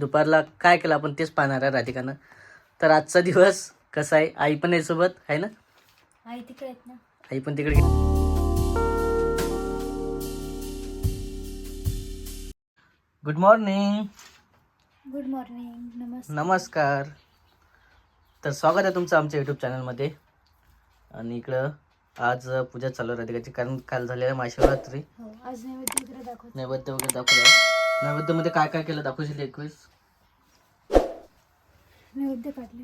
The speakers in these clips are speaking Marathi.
दुपारला काय केलं आपण तेच पाहणार आहे राधिकानं. तर आजचा दिवस कसा आहे? आई पण आहे सोबत आहे ना? आई तिकडे आहेत ना. आई पण तिकडे गुड मॉर्निंग गुड मॉर्निंग नमस्कार. तर स्वागत आहे तुमचं आमच्या यूट्यूब चॅनलमध्ये आणि इकडं आज पूजा चालू आहे राधिकाची कारण काल झालेल्या महाशिवरात्री हो आज नैवेद्य वगैरे दाखवत. नैवेद्य वगैरे दाखवलं नैवेद्यमध्ये काय काय केलं? दाखवशील एकवीस नैवेद्य काढले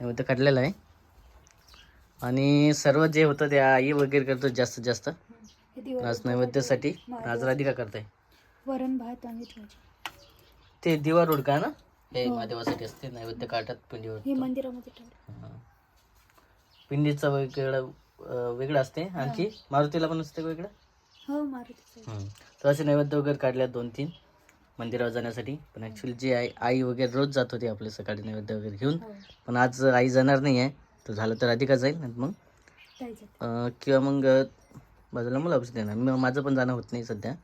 नैवेद्य काढलेलं आहे. आणि सर्व जे होतं ते आई वगैरे करतो जास्तीत जास्त. आज नैवेद्यासाठी आज राधिका करते वरण भात भाजी ते दिवा रोड का ना? हे हो. महादेवासाठी असते नैवेद्य काढतात पिंडीवर. हे मंदिरामध्ये ठेवलं. पिंडीचं वेगळं वेगळं असते आणखी? मारुतीला पण असते वेगळं? हो मारुतीचं. तर असे नैवेद्य वगैरे काढल्या दोन तीन मंदिरावर जाण्यासाठी. पण ॲक्च्युली जी आई आई वगैरे रोज जात होती आपले सकाळी नैवेद्य वगैरे घेऊन हो. पण आज आई जाणार नाही आहे तर झालं तर अधिका जाईल नाही मग अं, किंवा मग अं, बाजूला मला ऑप्शन देणार. मी माझं पण जाणं होत नाही सध्या.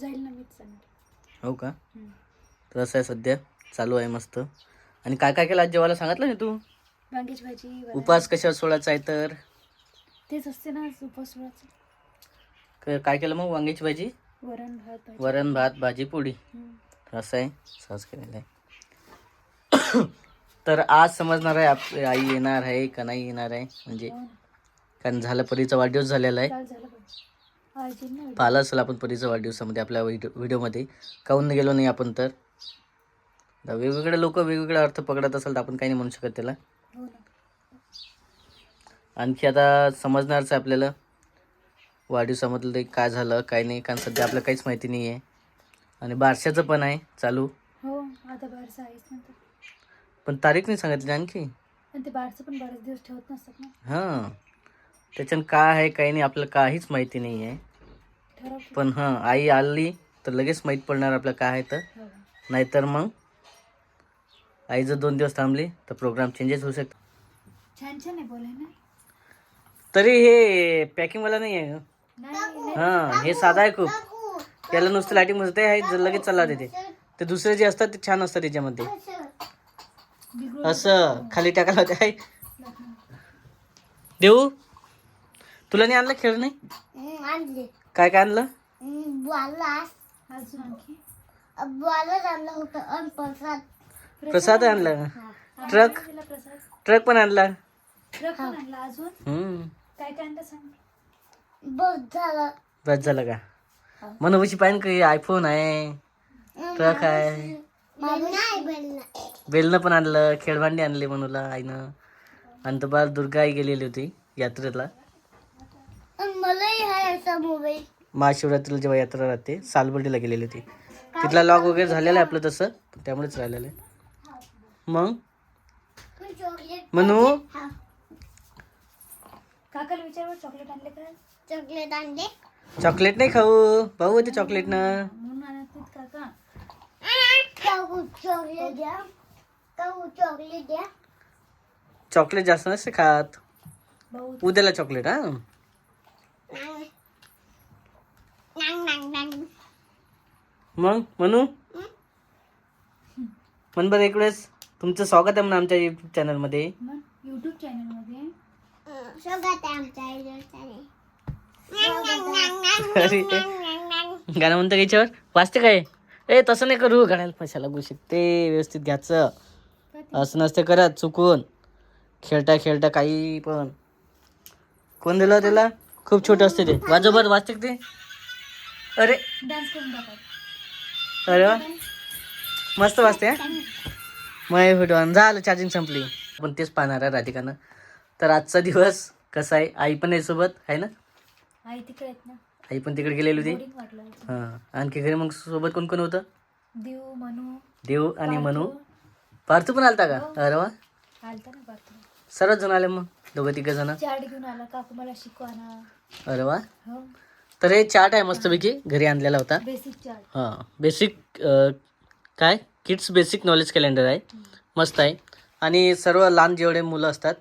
जाईल ना मीच हो का? हम्म. तर असं आहे सध्या. चालू आहे मस्त. आणि काय काय केलं आज जेवायला? सांगितलं ना तू? वांग्याची भाजी वरण. उपास कशावर सोडायचा आहे तर? तेच असते ना आज उपवास सोडायचं. क- काय केलं मग? वांग्याची भाजी? वरण भात भाजी वरण भात भाजी पोळी. असं आहे सहज केलेलं आहे. तर आज समजणार आहे आप आई येणार आहे का नाही येणार आहे? म्हणजे हो. कारण झालं परीचा वाढदिवस झालेला आहे. पाहिलं असेल आपण परीचा वाढदिवसामध्ये आपल्या व्हिडिओ व्हिडिओमध्ये. काहून गेलो नाही आपण तर? वेगवेगळे लोक वेगवेगळा अर्थ पकडत असेल तर आपण काही नाही म्हणू शकत त्याला. हो आणखी आता समजणारच आहे आपल्याला. वाढदिवसामधलं ते काय झालं काय नाही कारण सध्या आपल्याला काहीच माहिती नाही आहे आणि बारशाचं पण आहे चालू. हो आता आहेच पण तारीख नाही सांगितली आणखी? पण ते पण बरेच दिवस ठेवत नसतात ना. हां. त्याच्यानं काय आहे काही नाही आपल्याला काहीच माहिती नाही आहे पण हां आई आली तर लगेच माहीत पडणार आपल्याला काय आहे तर. हो. नाहीतर मग आई जर दोन दिवस थांबली तर प्रोग्राम चेंजेस होऊ शकतो छान छान आहे बोलाय ना तरी हे पॅकिंगवाला नाही आहे हां हे साधा आहे खूप. त्याला नुसतं लाईटिंग आहे जर लगेच चालला ते ते दुसरे जे असतात ते छान असतात त्याच्यामध्ये. असं खाली टाकायला होते आहे देऊ? तुला नाही आणलं खेळ नाही? आणले. काय काय आणलं? प्रसाद. प्रसाद आणला ट्रक? ट्रक पण आणला. ट्रक पण आणला अजून? हम्म. काय काय आणलं सांग? बस झालं. बस झालं का? मनोबशी पाहिजे काही आयफोन आहे? ट्रक आहे बेलनं पण आणलं खेळभांडी आणली मनूला आईनं. आणि तर बाल दुर्गा आई गेलेली होती यात्रेला. महाशिवरात्रीला जेव्हा यात्रा राहते सालबर्डीला गेलेली होती. तिथला लॉग वगैरे झालेला आहे आपलं तसं पण त्यामुळेच राहिलेलं आहे. मग? मनू? काकाला विचार चॉकलेट आणले का? चॉकलेट आणले. चॉकलेट नाही खाऊ. भाऊ होते चॉकलेट ना चॉकलेट द्या. चॉकलेट द्या. चॉकलेट जास्त नसते खात. उद्याला चॉकलेट हा? नांग नांग नांग मग म्हणू म्हण बरं इकडेच तुमचं स्वागत आहे म्हणून आमच्या युट्यूब चॅनलमध्ये युट्यूब चॅनलमध्ये सगळ्यात आमच्या आईला अरे गाणं म्हणतं याच्यावर? वाचते काय? ए तसं नाही करू गाण्याला पैसा लागू शकते व्यवस्थित घ्यायचं. असं नसते करत चुकून. खेळता खेळता काही पण. कोण दिलं त्याला? खूप छोटं असते ते. वाजोबर वाचते का ते? अरे. डान्स करून अरे वा. मस्त वाजते मय व्हिडिओ झालं चार्जिंग संपली. पण तेच पाहणार आहे राधिकानं. तर आजचा दिवस कसा आहे? आई पण आहे सोबत आहे ना? आई तिकडे आहेत ना. आई पण तिकडे गेलेली होती? वाटलं. हां. आणखी घरी मग सोबत कोण कोण होतं? देव मनू देव आणि मनू? पार्थू पण आलता का? अरे वा. आलता ना पार्थू. सर्वच जण आले मग दोघं तिघ जण. चार्ट घेऊन आला काकू मला शिकवा ना. अरे वा. हो. तर हे चार्ट आहे मस्तपैकी घरी आणलेला होता. बेसिक हां. बेसिक काय? किड्स बेसिक नॉलेज कॅलेंडर आहे. मस्त आहे. आणि सर्व लहान जेवढे मुलं असतात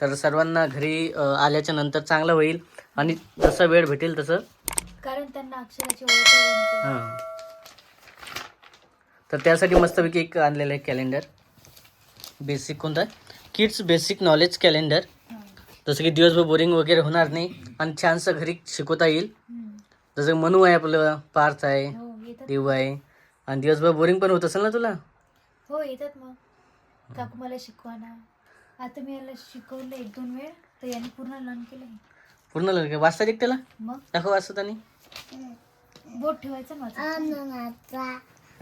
तर सर्वांना घरी अ, आल्याच्यानंतर चांगलं होईल. आणि जसा वेळ भेटेल तसं कारण त्यांना अक्षराची ओळख. हां. तर त्यासाठी मस्तपैकी एक आणलेलं आहे कॅलेंडर बेसिक कोणता? Kids basic knowledge calendar. जसं की दिवसभर बोरिंग वगैरे होणार नाही आणि छानसं घरी शिकवता येईल. जसं मनू आहे आपलं पार्थ आहे हो देव आहे. आणि दिवसभर बोरिंग पण होत असेल ना तुला? हो येतात मग. काकू मला शिकवा ना. आता मी याला शिकवलं एक दोन वेळ तर याने पूर्ण लर्न केलं. पूर्ण लढके वाचता एक त्याला मग? दाखव वाचत आणि. बोट ठेवायचं माझं.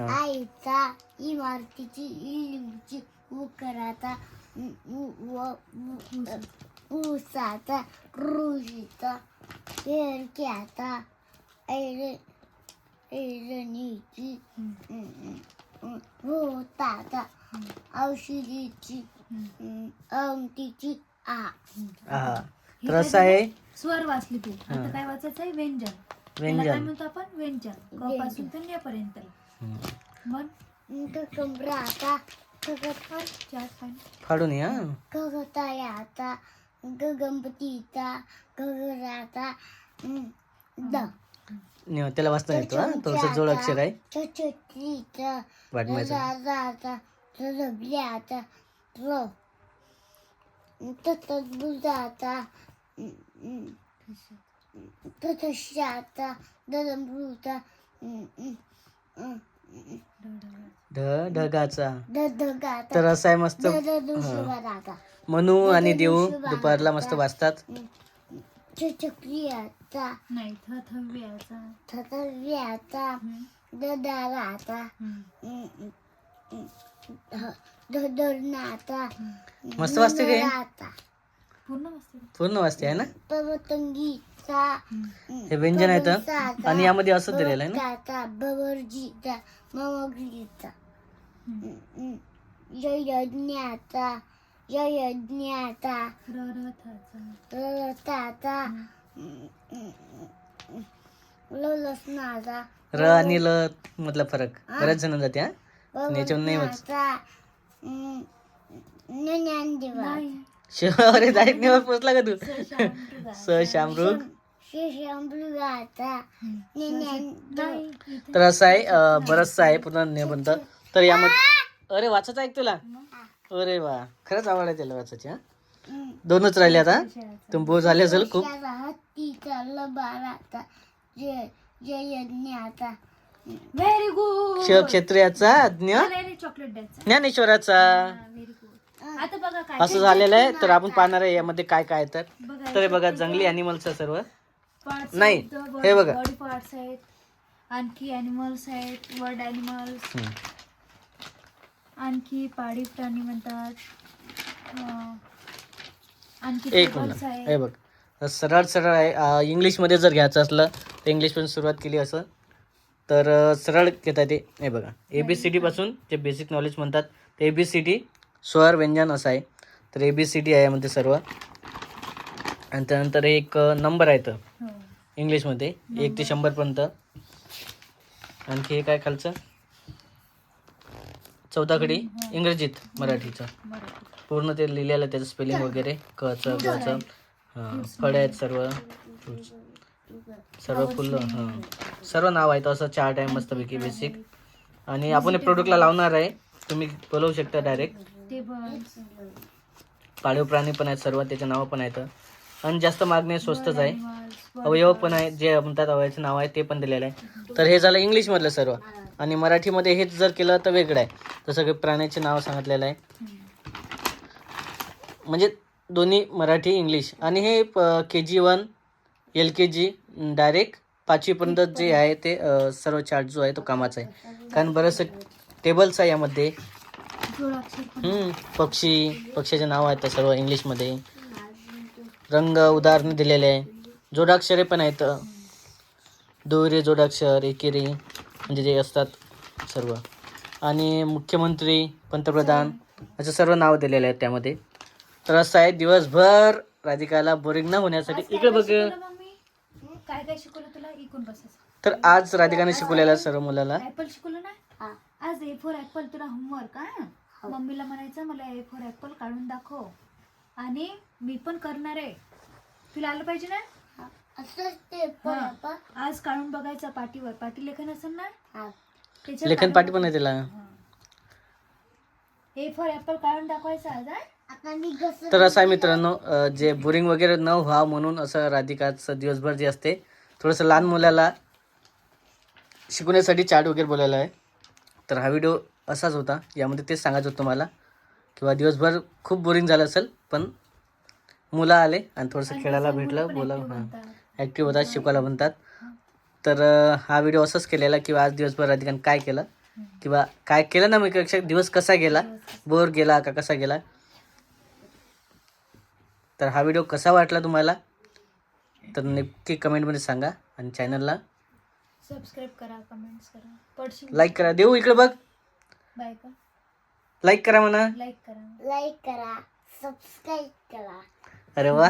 आईचा इमारतीची इल्लूची उकराचा ऊसाचा ऋषीचा पेरक्याचा ऐर ऐरणीची भूताचा औषधीची अंगठीची आ. तर असं आहे? स्वर वाचली तू. आता काय वाचायचं आहे व्यंजन. त्याला काय व्यंजन म्हणतो आपण? व्यंजन. क पासून तर न्यापर्यंत हम्म. मग? कमराचा फार चार पाणी. फाडून या गगतायाचा गगंपतीचा गगराचा द. नि- त्याला वाचता येतो हा. थोडंसं जोड अक्षर आहे वाटण्याचं र तत्बुजाचा ददमृचा ढ ढगाचा तर असं आहे मस्त मनू आणि देऊ दुपारला मस्त वाचतात चक्रियाचा नाही थ थव्याचा थतव्याचा हम्म. ददाराचा. धरणाचा मस्त वाचते काय पूर्ण वाचते आहे ना? हे व्यंजन आहे तर? आणि यामध्ये असं दिलेलं आहे ना? यज्ञाचा र रथाचा रथाचा लसणाचा. र आणि ल मधला फरक. बऱ्याच जण जाते हा? याच्यावर नाही ज्ञानदेवा. डायरेक्ट नेवर पोचला का तू? शामृगा. स शामरुग शंभृगाचा ज्ञान नाही इथे. तर असं आहे बरंचसं आहे पूर्ण निबंध तर यामध्ये अरे वाचत आहे तुला? अरे वा खरंच आवड आहे त्याला वाचायची हा. दोनच राहिले आता. तुम्ही बोर झाले असेल खूप. व्हेरी गुड क्ष क्षत्रियाचा ज्ञ चॉकलेट द्यायचं ज्ञानेश्वराचा. आता बघा काय असं झालेलं आहे तर आपण पाहणार आहे यामध्ये काय काय तर बघा तर हे बघा जंगली अॅनिमल्सचं सर्व. नाही, हे बघा. आहेत आणखी अॅनिमल्स आहेत वर्ड अॅनिमल्स हम्म. आणखी पाळीव प्राणी म्हणतात. अं, आणखी एक tables मिनिट. आहेत. हे बघ. सरळ सरळ आहे अं, इंग्लिशमध्ये जर घ्यायचं असलं तर इंग्लिश पण सुरुवात केली असं. तर अं, सरळ घेता येते. हे बघा. ए बी सी डीपासून जे बेसिक नॉलेज म्हणतात. ते ए बी सी डी स्वर व्यंजन असं आहे. तर ए बी सी डी आहे यामध्ये सर्व. आणि त्यानंतर एक नंबर आहे तर. हो. इंग्लिशमध्ये. एक ते शंभरपर्यंत आणखी हे काय खालचं? चौदाकडे इंग्रजीत मराठीचं. मराठी. पूर्ण ते लिहिलेलं त्याचं स्पेलिंग वगैरे. क च ग च. हां फळं आहेत सर्व. सर्व फुलं हां. सर्व नाव आहेत असं चार्ट आहे मस्तपैकी बेसिक आणि आपण हे प्रोडक्टला लावणार आहे. तुम्ही बोलवू शकता डायरेक्ट पाळीव प्राणी पण आहेत सर्व त्याचे नावं पण आहेत. आणि जास्त मागणी स्वस्तच आहे. अवयव पण आहे जे म्हणतात अवयवाचे नाव आहे ते पण दिलेलं आहे. तर हे झालं इंग्लिशमधलं सर्व. आणि मराठीमध्ये हेच जर केलं तर वेगळं आहे. जसं की प्राण्याचे नाव सांगितलेलं आहे. म्हणजे दोन्ही मराठी इंग्लिश. आणि हे K G one L K G direct पाचवीपर्यंत जे आहे ते सर्व चार्ट जो आहे तो कामाचा आहे. कारण बरंचसं टेबल्स आहे यामध्ये. हम्म, पक्षी पक्षाचे नाव आहेत सर्व इंग्लिशमध्ये. रंग उदाहरणे दिलेले आहे. जोडाक्षरे पण आहेत. दुहेरी जोडाक्षर एकेरी म्हणजे जे असतात सर्व. आणि मुख्यमंत्री पंतप्रधान असं सर्व नाव दिलेले आहेत त्यामध्ये. तर असं आहे दिवसभर राधिकाला बोरिंग न होण्यासाठी इकडे बघ. शिकवलं मग मी काय काय शिकवलं तुला? इकून बसायचं तर आज राधिकाने शिकवलेलं आहे सर्व मुलाला. ऍपल शिकवलं ना? आज ए फोर ऍपल तुला होमवर्क हा? मम्मीला म्हणायचं मला ए फोर ऍपल काढून दाखव. आणि मी पण करणार आहे. तुला आलं पाहिजे ना? असंच ते पण हा. आज काढून बघायचं पाटीवर पाटी लेखन असेल ना? हा. त्याच्यावर लेखन पाठी पण आहे त्याला. हा. ए फॉर ऍपल काढून दाखवायचं आज हा? आता मी घसर तर असं आहे मित्रांनो अं, जे बोरिंग वगैरे न व्हा म्हणून असं राधिकाचं दिवसभर जे असते थोडंसं लहान मुलाला शिकवण्यासाठी चार्ट वगैरे बोलायला आहे. तर हा व्हिडिओ असाच होता. यामध्ये तेच सांगायचं होतं तुम्हाला किंवा दिवसभर खूप बोरिंग झालं असेल पण मुलं आले आणि थोडंसं खेळायला मुलं भेटलं बोला हां. ॲक्टिव्ह होतात शिकवायला म्हणतात. तर हा व्हिडिओ असंच केलेला किंवा आज दिवसभर राधिकाने काय केलं किंवा काय केलं ना मी पेक्षा दिवस कसा गेला बोर गेला का कसा गेला. तर हा व्हिडिओ कसा वाटला तुम्हाला तर नक्की कमेंटमध्ये सांगा आणि चॅनलला सबस्क्राईब करा कमेंट्स करा. लाईक करा. देऊ इकडे बघ. बाय लाईक करा म्हणा. लाईक करा. लाईक करा सबस्क्राईब करा. अरे वा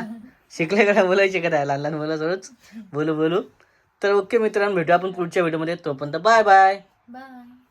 शिकले का? बोलायचे का लहान लहान मुलासोबत बोलू बोलू. तर ओके मित्रांनो भेटू आपण पुढच्या व्हिडिओमध्ये तोपर्यंत बाय बाय. बाय.